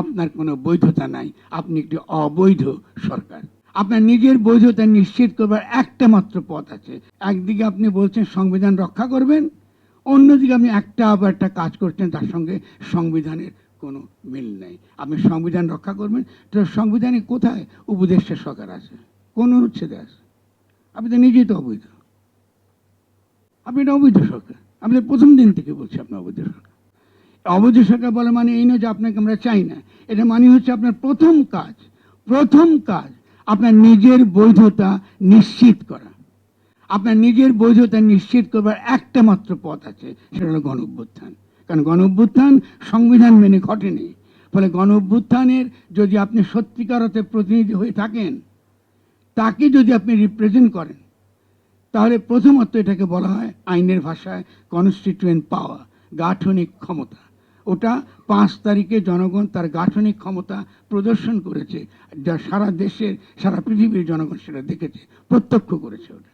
আপনার কোনো বৈধতা নাই। আপনি একটি অবৈধ সরকার। আপনার নিজের বৈধতা নিশ্চিত করবার একটা মাত্র পথ আছে। একদিকে আপনি বলছেন সংবিধান রক্ষা করবেন, অন্যদিকে আপনি একটা আবার একটা কাজ করছেন, তার সঙ্গে সংবিধানের কোনো মিল নেই। আপনি সংবিধান রক্ষা করবেন, তো সংবিধানে কোথায় উপদেষ্টা সরকার আছে? কোন অনুচ্ছেদে আছে? আপনি তো নিজেই তো অবৈধ। আপনি এটা অবৈধ সরকার। আমি প্রথম দিন থেকে বলছি আপনি অবৈধ সরকার। অবৈধ সরকার বলে মানে এই নয় যে আপনাকে আমরা চাই না। এটা মানে হচ্ছে আপনার প্রথম কাজ প্রথম কাজ আপনার নিজের বৈধতা নিশ্চিত করা। আপনার নিজের বৈধতা নিশ্চিত করবার একটা মাত্র পথ আছে, সেটা হলো গণ অভ্যুত্থান। কারণ গণ অভ্যুত্থান সংবিধান মেনে ঘটেনি। ফলে গণ অভ্যুত্থানের যদি আপনি সত্যিকার অর্থে প্রতিনিধি হয়ে থাকেন, তাকে যদি আপনি রিপ্রেজেন্ট করেন, তাহলে প্রথমত এটাকে বলা হয় আইনের ভাষায় কনস্টিটিউয়েন্ট পাওয়া গাঠনিক ক্ষমতা। ওটা পাঁচ তারিখে জনগণ তার গাঠনিক ক্ষমতা প্রদর্শন করেছে, যা সারা দেশের, সারা পৃথিবীর জনগণ সেটা দেখেছে, প্রত্যক্ষ করেছে ওটা।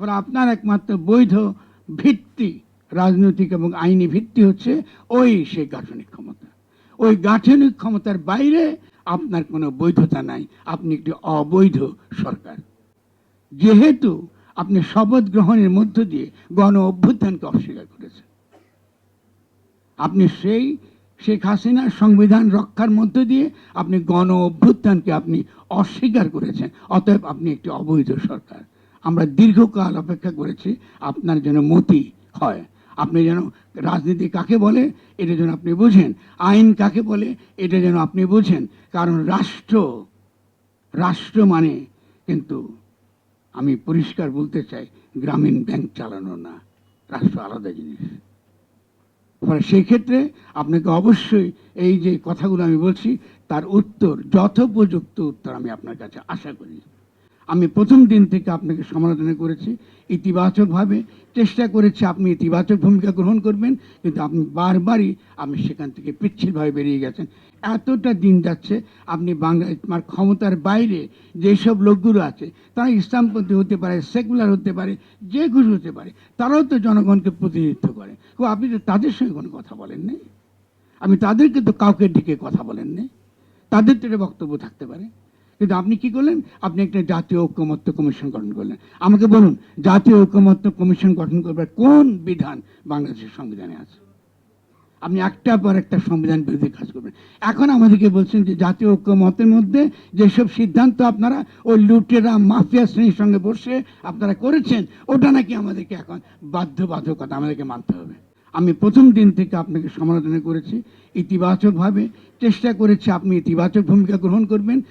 ফলে আপনার একমাত্র বৈধ ভিত্তি, রাজনৈতিক এবং আইনি ভিত্তি হচ্ছে ওই সেই গাঠনিক ক্ষমতা। ওই গাঠনিক ক্ষমতার বাইরে আপনার কোনো বৈধতা নাই, আপনি একটি অবৈধ সরকার। যেহেতু আপনি শপথ গ্রহণের মধ্য দিয়ে গণ অভ্যুত্থানকে অস্বীকার করেছেন। আপনি সেই শেখ হাসিনার সংবিধান রক্ষার মধ্য দিয়ে আপনি গণ অভ্যুত্থানকে আপনি অস্বীকার করেছেন। অতএব আপনি একটি অবৈধ সরকার। আমরা দীর্ঘকাল অপেক্ষা করেছি আপনার যেন মতি হয়। আপনি যেন রাজনীতি কাকে বলে, এটা যেন আপনি বুঝেন। আইন কাকে বলে, এটা যেন আপনি বুঝেন। কারণ রাষ্ট্র রাষ্ট্র মানে কিন্তু আমি পরিষ্কার বলতে চাই, গ্রামীণ ব্যাংক চালানো না। রাষ্ট্র আলাদা জিনিস। ফলে সেই ক্ষেত্রে আপনাকে অবশ্যই এই যে কথাগুলো আমি বলছি, তার উত্তর, যথোপযুক্ত উত্তর আমি আপনার কাছে আশা করি। আমি প্রথম দিন থেকে আপনাকে সমালোচনা করেছি, ইতিবাচকভাবে চেষ্টা করেছি আপনি ইতিবাচক ভূমিকা গ্রহণ করবেন, কিন্তু আপনি বারবারই আপনি সেখান থেকে পিচ্ছিলভাবে বেরিয়ে গেছেন। এতটা দিন যাচ্ছে, আপনি বাংলা আমার ক্ষমতার বাইরে যেসব লোকগুলো আছে, তারা ইসলামপন্থী হতে পারে, সেকুলার হতে পারে, যে কিছু হতে পারে, তারাও তো জনগণকে প্রতিনিধিত্ব করে। তো আপনি তো তাদের সঙ্গে কোনো কথা বলেন নাই। আমি তাদেরকে তো কাউকে ডেকে কথা বলেন নাই। তাদের তো বক্তব্য থাকতে পারে। কিন্তু আপনি কি করলেন? আপনি একটা জাতীয় ঐক্যমত্য কমিশন গঠন করলেন। আমাকে বলুন, জাতীয় ঐক্যমত্য কমিশন গঠন করবার কোন বিধান বাংলাদেশের সংবিধানে আছে? আপনি একটা পর একটা সংবিধান বিরোধী কাজ করবেন। এখন আমাদেরকে বলছেন যে জাতীয় ঐক্যমতের মধ্যে যেসব সিদ্ধান্ত আপনারা ওই লুটেরা, মাফিয়া শ্রেণির সঙ্গে বসে আপনারা করেছেন, ওটা নাকি আমাদেরকে এখন বাধ্যবাধকতা আমাদেরকে মানতে হবে। আমি প্রথম দিন থেকে আপনাকে সমালোচনা করেছি, ইতিবাচকভাবে চেষ্টা করেছি আপনি ইতিবাচক ভূমিকা গ্রহণ করবেন।